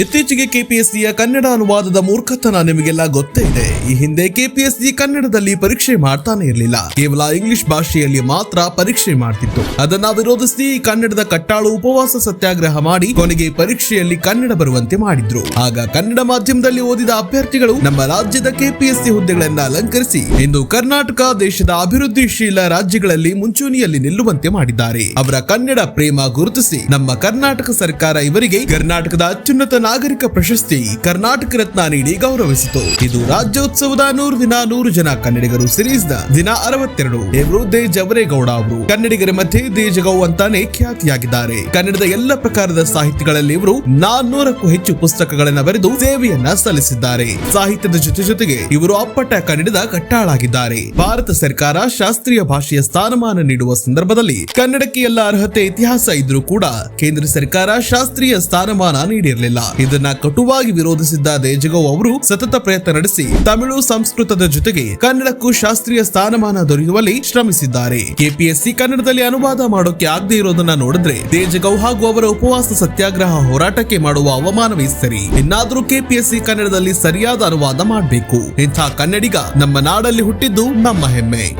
ಇತ್ತೀಚೆಗೆ ಕೆಪಿಎಸ್ಸಿಯ ಕನ್ನಡ ಅನುವಾದದ ಮೂರ್ಖತನ ನಿಮಗೆಲ್ಲ ಗೊತ್ತೇ ಇದೆ. ಈ ಹಿಂದೆ ಕೆಪಿಎಸ್ಸಿ ಕನ್ನಡದಲ್ಲಿ ಪರೀಕ್ಷೆ ಮಾಡ್ತಾನೆ ಇರಲಿಲ್ಲ. ಕೇವಲ ಇಂಗ್ಲಿಷ್ ಭಾಷೆಯಲ್ಲಿ ಮಾತ್ರ ಪರೀಕ್ಷೆ ಮಾಡ್ತಿತ್ತು. ಅದನ್ನ ವಿರೋಧಿಸಿ ಕನ್ನಡದ ಕಟ್ಟಾಳು ಉಪವಾಸ ಸತ್ಯಾಗ್ರಹ ಮಾಡಿ ಕೊನೆಗೆ ಪರೀಕ್ಷೆಯಲ್ಲಿ ಕನ್ನಡ ಬರುವಂತೆ ಮಾಡಿದ್ರು. ಆಗ ಕನ್ನಡ ಮಾಧ್ಯಮದಲ್ಲಿ ಓದಿದ ಅಭ್ಯರ್ಥಿಗಳು ನಮ್ಮ ರಾಜ್ಯದ ಕೆಪಿಎಸ್ಸಿ ಹುದ್ದೆಗಳನ್ನ ಅಲಂಕರಿಸಿ, ಇಂದು ಕರ್ನಾಟಕ ದೇಶದ ಅಭಿವೃದ್ಧಿಶೀಲ ರಾಜ್ಯಗಳಲ್ಲಿ ಮುಂಚೂಣಿಯಲ್ಲಿ ನಿಲ್ಲುವಂತೆ ಮಾಡಿದ್ದಾರೆ. ಅವರ ಕನ್ನಡ ಪ್ರೇಮ ಗುರುತಿಸಿ ನಮ್ಮ ಕರ್ನಾಟಕ ಸರ್ಕಾರ ಇವರಿಗೆ ಕರ್ನಾಟಕದ ಅತ್ಯುನ್ನತ ನಾಗರಿಕ ಪ್ರಶಸ್ತಿ ಕರ್ನಾಟಕ ರತ್ನ ನೀಡಿ ಗೌರವಿಸಿತು. ಇದು ರಾಜ್ಯೋತ್ಸವದ ನೂರು ದಿನ, ನೂರು ಜನ ಕನ್ನಡಿಗರು ಸಿರೀಸ್ನ ದಿನ ಅರವತ್ತೆರಡು. ದೇ ಜವರೇಗೌಡ ಅವರು. ಕನ್ನಡಿಗರ ಮಧ್ಯೆ ದೇಜಗೌ ಅಂತಾನೆ ಖ್ಯಾತಿಯಾಗಿದ್ದಾರೆ. ಕನ್ನಡದ ಎಲ್ಲ ಪ್ರಕಾರದ ಸಾಹಿತ್ಯಗಳಲ್ಲಿ ಇವರು ನಾನ್ನೂರಕ್ಕೂ ಹೆಚ್ಚು ಪುಸ್ತಕಗಳನ್ನು ಬರೆದು ಸೇವೆಯನ್ನ ಸಲ್ಲಿಸಿದ್ದಾರೆ. ಸಾಹಿತ್ಯದ ಜೊತೆ ಜೊತೆಗೆ ಇವರು ಅಪ್ಪಟ ಕನ್ನಡದ ಕಟ್ಟಾಳಾಗಿದ್ದಾರೆ. ಭಾರತ ಸರ್ಕಾರ ಶಾಸ್ತ್ರೀಯ ಭಾಷೆಯ ಸ್ಥಾನಮಾನ ನೀಡುವ ಸಂದರ್ಭದಲ್ಲಿ ಕನ್ನಡಕ್ಕೆ ಎಲ್ಲ ಅರ್ಹತೆ ಇತಿಹಾಸ ಇದ್ರೂ ಕೂಡ ಕೇಂದ್ರ ಸರ್ಕಾರ ಶಾಸ್ತ್ರೀಯ ಸ್ಥಾನಮಾನ ನೀಡಿರಲಿಲ್ಲ. ಇದನ್ನ ಕಟುವಾಗಿ ವಿರೋಧಿಸಿದ್ದ ದೇಜಗೌ ಅವರು ಸತತ ಪ್ರಯತ್ನ ನಡೆಸಿ ತಮಿಳು ಸಂಸ್ಕೃತದ ಜೊತೆಗೆ ಕನ್ನಡಕ್ಕೂ ಶಾಸ್ತ್ರೀಯ ಸ್ಥಾನಮಾನ ದೊರೆಯುವಲ್ಲಿ ಶ್ರಮಿಸಿದ್ದಾರೆ. ಕೆಪಿಎಸ್ಸಿ ಕನ್ನಡದಲ್ಲಿ ಅನುವಾದ ಮಾಡೋಕೆ ಆಗದೆ ಇರೋದನ್ನ ನೋಡಿದ್ರೆ ದೇಜಗೌ ಹಾಗೂ ಅವರ ಉಪವಾಸ ಸತ್ಯಾಗ್ರಹ ಹೋರಾಟಕ್ಕೆ ಮಾಡುವ ಅವಮಾನವೇ ಸರಿ. ಇನ್ನಾದ್ರೂ ಕೆಪಿಎಸ್ಸಿ ಕನ್ನಡದಲ್ಲಿ ಸರಿಯಾದ ಅನುವಾದ ಮಾಡಬೇಕು. ಇಂಥ ಕನ್ನಡಿಗ ನಮ್ಮ ನಾಡಲ್ಲಿ ಹುಟ್ಟಿದ್ದು ನಮ್ಮ ಹೆಮ್ಮೆ.